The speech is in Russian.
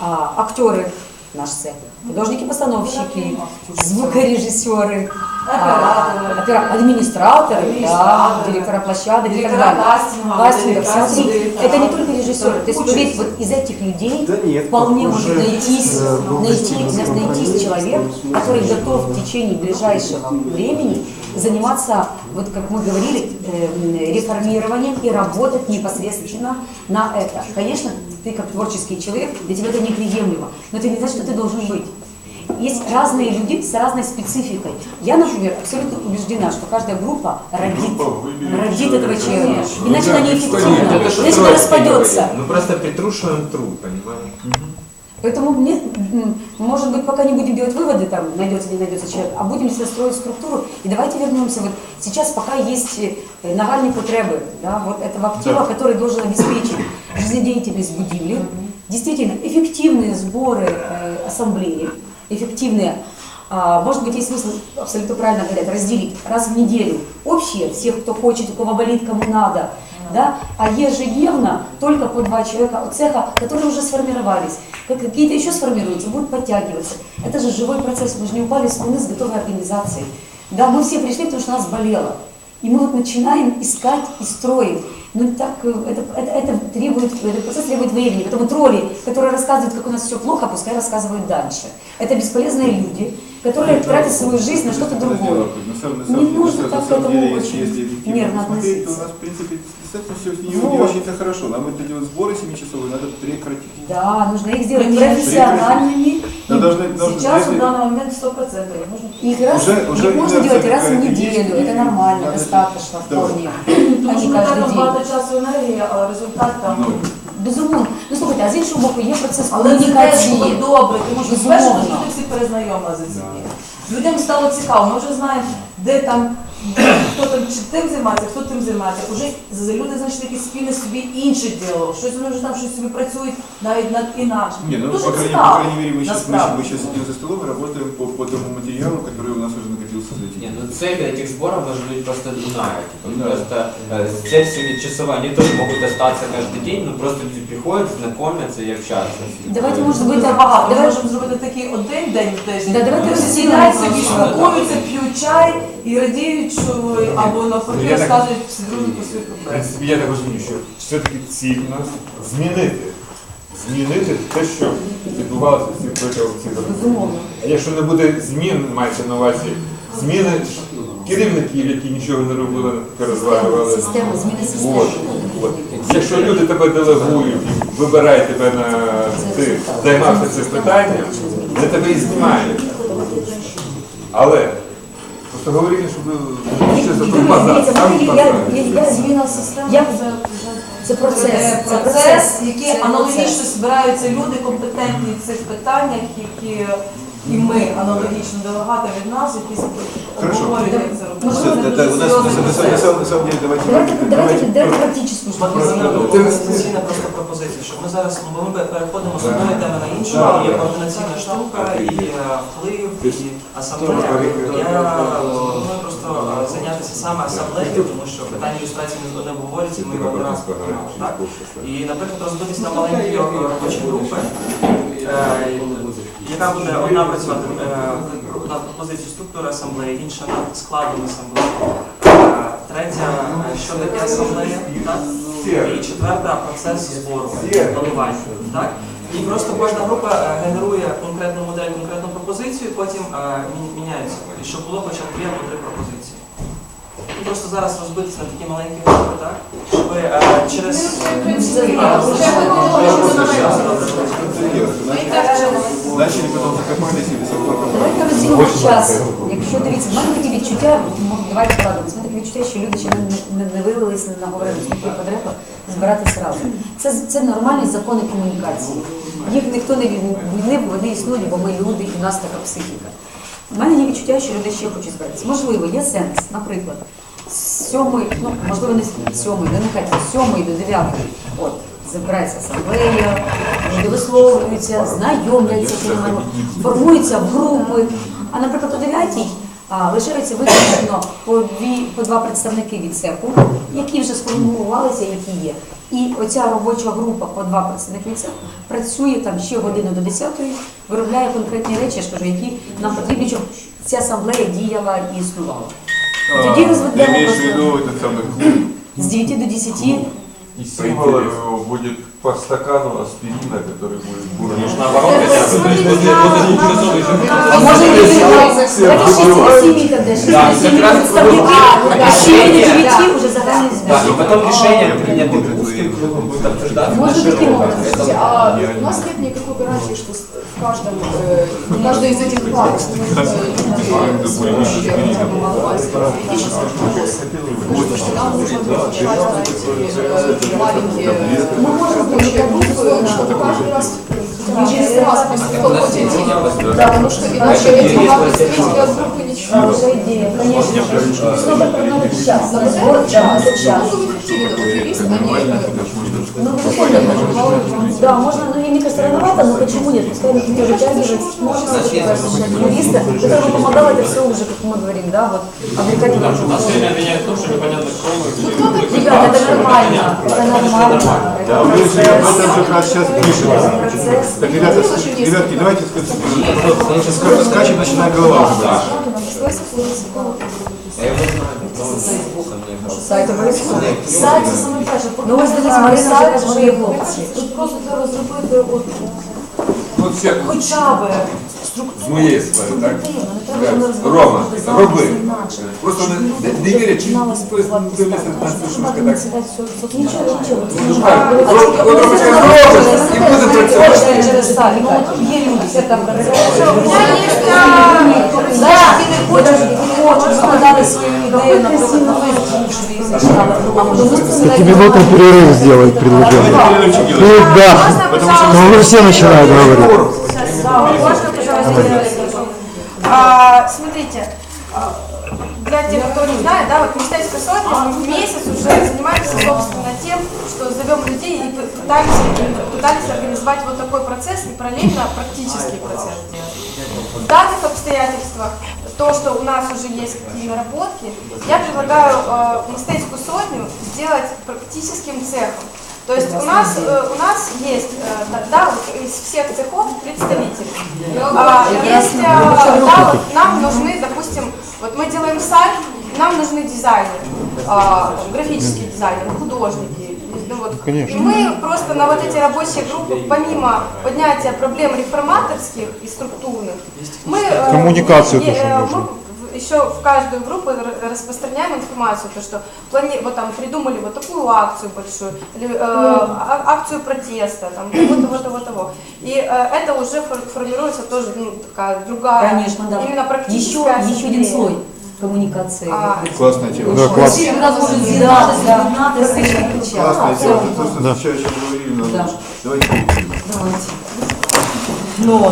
а, актеры наш цех, художники-постановщики, звукорежиссеры, а, опера- администраторы, да, директора площадок и так далее. смотри, это не только режиссеры. То есть, поверь, вот из этих людей Да нет, вполне может найтись, э, найти, найтись человек, смысле, который готов в течение ближайшего времени заниматься, вот как мы говорили, э, реформированием и работать непосредственно на это. Конечно, ты как творческий человек, для тебя это неприемлемо, но это не значит, что ты должен быть. Есть разные люди с разной спецификой. Я, например, абсолютно убеждена, что каждая группа родит, родит этого человека. Иначе она неэффективна, Это что иначе она распадется. Мы просто притрушиваем труд, понимаешь? Поэтому мне, может быть, пока не будем делать выводы, там, найдется, не найдется человек, а будем себе строить структуру. И давайте вернемся. Вот сейчас пока есть э, нагальные потребы, да, вот этого актива, который должен обеспечить жизнедеятельность будівлі, действительно эффективные сборы э, ассамблеи, эффективные. А, может быть, есть смысл, абсолютно правильно говорят, разделить раз в неделю общие, всех, кто хочет, у кого болит, кому надо, да, а ежедневно только по два человека от цеха, которые уже сформировались, как какие-то еще сформируются, будут подтягиваться. Это же живой процесс, мы же не упали с луны с готовой организацией. Да, мы все пришли, потому что нас болело. И мы вот начинаем искать и строить. Ну так, э, это, это, это требует, этот процесс требует времени. Поэтому тролли, которые рассказывают, как у нас все плохо, пускай рассказывают дальше. Это бесполезные люди, которые тратят свою жизнь на что-то другое. На самом, на Не самом нужно так к этому деле, очень нервно то у относиться. нас, в принципе, достаточно все не, Вот. не очень-то хорошо. Нам это делать сборы 7-часовые надо прекратить. Да, нужно их сделать профессиональными. Да, должны, должны, Сейчас, в если- данный момент, 100%. их Можно Их раз, Уже- уже их можно инерция делать раз в какая-то неделю, есть, это и нормально, надо- достаточно Давай. вполне. Тому А що не ми каждый тратимо день. багато часу і енергії, а результат там. Ну, Безумовно. Ну слухайте, а з іншого боку є процес Але це теж комунікації. було добре, тому що Безумовно. перше люди всі перезнайомилися з цим. Людям стало цікаво, ми вже знаємо, де там, хто там чи тим займається, хто тим займається. Уже з- люди знайшли якісь спільне собі інше діло. Щось вони вже там щось собі працюють навіть над інакшим. Не, ну, Дуже по крайней, по цікаво, крайней мере, мы сейчас, мы, насправді. мы сейчас сидим за столом и работаем по, по тому материалу, который у нас уже накопился за эти Не, дни. ну цель этих сборов должна быть просто иная. Типа, Да. Просто э, цель семичасовая. Они тоже могут остаться каждый день, но просто люди приходят, знакомятся и общаются. Давайте, Э, может Ми быть, забагато. Ми давай- можемо зробити такий один день в тиждень. Да, давайте Люди розділимо сідають собі, просто. спілкуються, п'ють чай і радіють, що або навпаки Я так- розказують всі другі по свої В проблеми. принципі, я так розумію, що все-таки цільно змінити. Змінити те, що відбувалося всі протягом цих років. Безумовно. А якщо не буде змін, мається на увазі зміни керівників, які нічого не робили, не розвалювали. Система, зміни системи. От, от. Якщо люди тебе делегують, і вибирають тебе на ти займався цим питанням, вони тебе і знімають. Але просто говорили, чтобы все за той базар, сам я- базар. я- я- Зміна системи Я- це Це процес. Це Це процес, який аналогічно збираються люди компетентні в цих питаннях, які і ми аналогічно делегати від нас, які обговорюють, як це робити. Это, у нас, на, самом- на, процес. самом- на самом деле, давайте, Давайте, давайте, давайте, давайте практичну штуку. Організаційна просто пропозиція, щоб ми зараз ну, ми переходимо з одної теми на іншу, є координаційна штука, і е, вплив, і асамблея. Я пропоную просто е, зайнятися саме асамблеєю, тому що питання ілюстрації не обговорюється, ми його не раз говоримо. Так? І, наприклад, розбитись на маленькі е, робочі групи, е, яка буде одна працювати е, пропозицію структури асамблеї, інша над складом асамблеї. Е, Третя, е, що таке асамблея, так? І четверта процес збору, планування. І просто кожна група е, генерує конкретну модель, конкретну пропозицію, потім міняється. Щоб було хоча б дві або три пропозиції. І просто зараз розбитися на такі маленькі групи, так? Щоб е, через начали, потом закопались и до сих пор Давайте розділимо час. Якщо дивіться, в мене такі відчуття, ну, давайте порадимось, в мене таке відчуття, що люди ще не, не, не виявилися, не наговорили скільки потреба збиратися разом. Це, це нормальні закони комунікації. Їх ніхто не відмінив, вони існують, бо ми люди, і в нас така психіка. У мене є відчуття, що люди ще хочуть збиратися. Можливо, є сенс, наприклад, з сьомої, ну можливо, не з сьомої, не нехай з сьомої до дев'ятої. От, збирається асамблея, люди висловлюються, знайомляться, формуються в групи. А, наприклад, 9 а, лишаються виключно по, дві, по два представники від СЕКу, які вже сформувалися, які є. І оця робоча група по два представники від цеху працює там ще годину до 10 виробляє конкретні речі, я ж кажу, які нам потрібні, щоб ця асамблея діяла і існувала. Тоді Ты розведемо имеешь в просто виду этот самый з 9 до 10 И символ э, будет по стакану аспирина, который будет бурно. Может, наоборот, хотя бы. Смотрите, Возле на- возле на- двухчасовой же. А може не Давайте ще сім'ї тоді, ще Да, сім'ї якраз представники, буде а ще до рішення. 9 вже загальний Да, збір. и потом решение принято узким кругом будет обсуждаться. Можно на таким широком. образом. Это- А у нас нет никакой гарантии, что с- в каждом, э, в каждой из этих пар может э, идти, э, хотя бы маломальски юридический вопрос. Потому что нам нужно будет читать на эти э, маленькие рабочие группы, чтобы каждый раз через раз после того идти. Да, потому что иначе эти два представителя от группы ничего. Хорошая идея, конечно. Что бы продумать сейчас? На вот Сбор этот час, час, час. ну, вы какие вот юрист, они Да, можно, ну, мне кажется, рановато, но почему нет? Пускай мы тоже тягивать. Можно юриста, который бы помогал это все уже, как мы говорим, да, вот, обрекать на Последнее обвиняет в том, что непонятно, кто мы. Ребята, это нормально, это нормально. Да, Это мы же об этом как раз сейчас пишем. Так, ребята, ребятки, давайте скачем, начинает голова уже Я знаю. Сайт. Сайт це саме перше. Ну, ось дивіться, Марина вже каже, що є хлопці. Тут просто треба зробити от, Ну, все, хоча б з моєї сфери, так? Не Рома, роби. Просто не, не, не вірять, чи дивиться на цю шушку, так? Нічого, нічого. От Ромочка зробить і буде працювати. Через сайт. Ну, є люди, все там Подали свою ідею, наприклад, на Фейсбук, щоб її зачитали. А може, ви Пяти минутный перерыв сделать предложение. Перерывчик Ну делать. да, но уже все начинают говорить. Можно, пожалуйста, а, смотрите, а, для тех, кто не знает, да, вот Мечтательская сотня, мы в месяц уже занимаемся, собственно, тем, что зовем людей и п- пытаемся, пытались организовать вот такой процесс и параллельно практический процесс делать. В данных обстоятельствах, то, что у нас уже есть какие наработки, я предлагаю э, Мистецкую сотню сделать практическим цехом. То есть у нас, э, у нас есть э, да, вот из всех цехов представители. А, есть, э, да, вот нам нужны, допустим, вот мы делаем сайт, нам нужны дизайнеры, а, там, графические дизайнеры, художники. Ну вот. И мы просто на вот эти рабочие группы, помимо поднятия проблем реформаторских и структурных, мы, э, Коммуникацию е- тоже э, нужно. еще в каждую группу распространяем информацию, то что плани... вот там придумали вот такую акцию большую, или, э, а- акцию протеста, там того, того, того, того. И э, это уже фор- формируется тоже ну, такая другая, Конечно, да. именно Еще, практическая еще один ассамблея. слой коммуникации. А, Классная тема. Да, класс. Все как раз может з'єднати, з'єднати, сильно кричати. Классная Все. тема. То, что сейчас говорили, надо. Да. Давайте. Давайте. Ну,